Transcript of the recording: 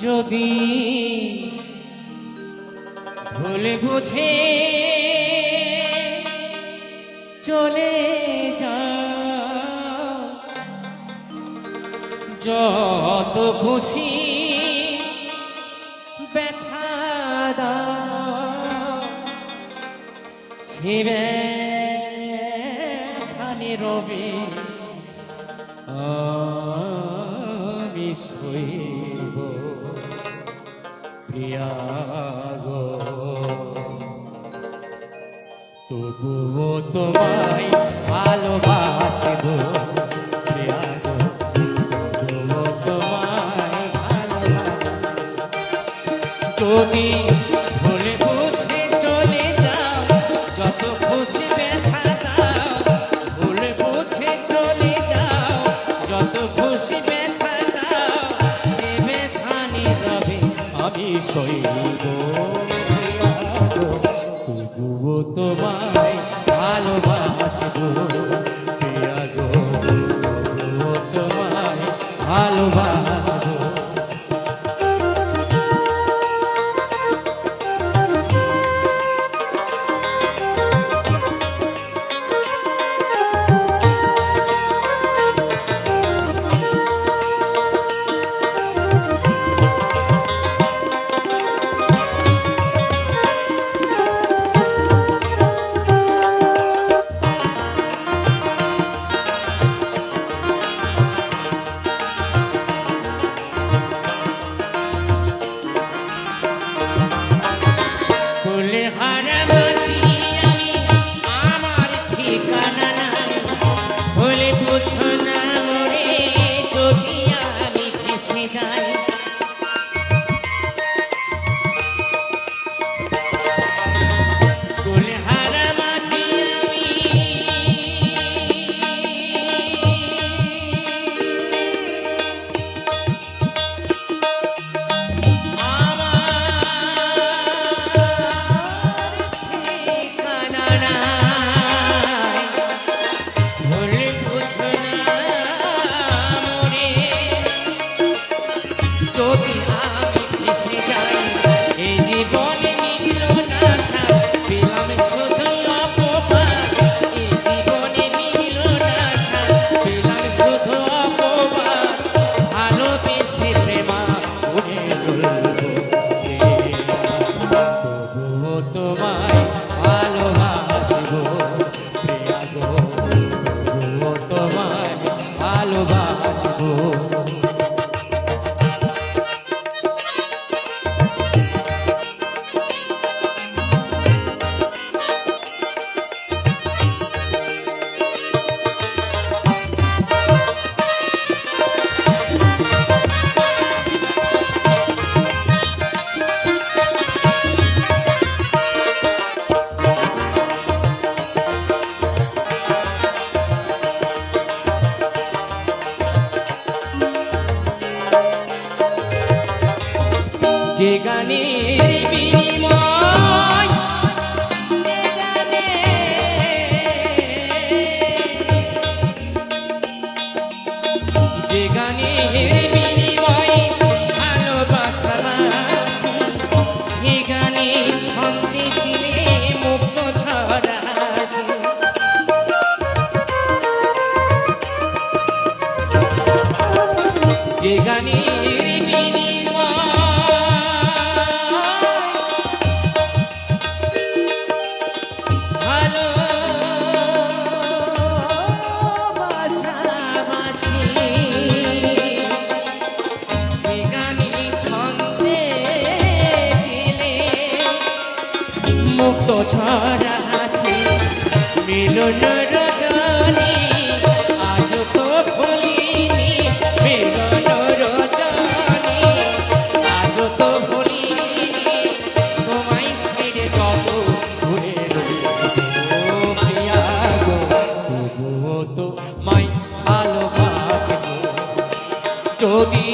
যদি ভুলে বুঝে চলে যা যত খুশি ব্যথা দাও। সে ব্যথানে রবে আমি শৈব প্রিয়া গো তবুও তোমায় ভালোবাসব সইব তবুও তোমায় ভালোবাসব। প্রিয়া গো তবুও তোমায় ভালোবাসব। যে গানের বিনিময়। যে গানে যে গানের বিনিময় ভালোবাসা বাসি, সে গানে ছন্দে দিলে মুক্ত গানের ছড়া হাসি আজ তো ভুলিনি। মিলন রজনী আজ তো ভুলিনি। তোমায় ঘুরে প্রিয়া গো, তবুও তো ভালোবাসবো। যদি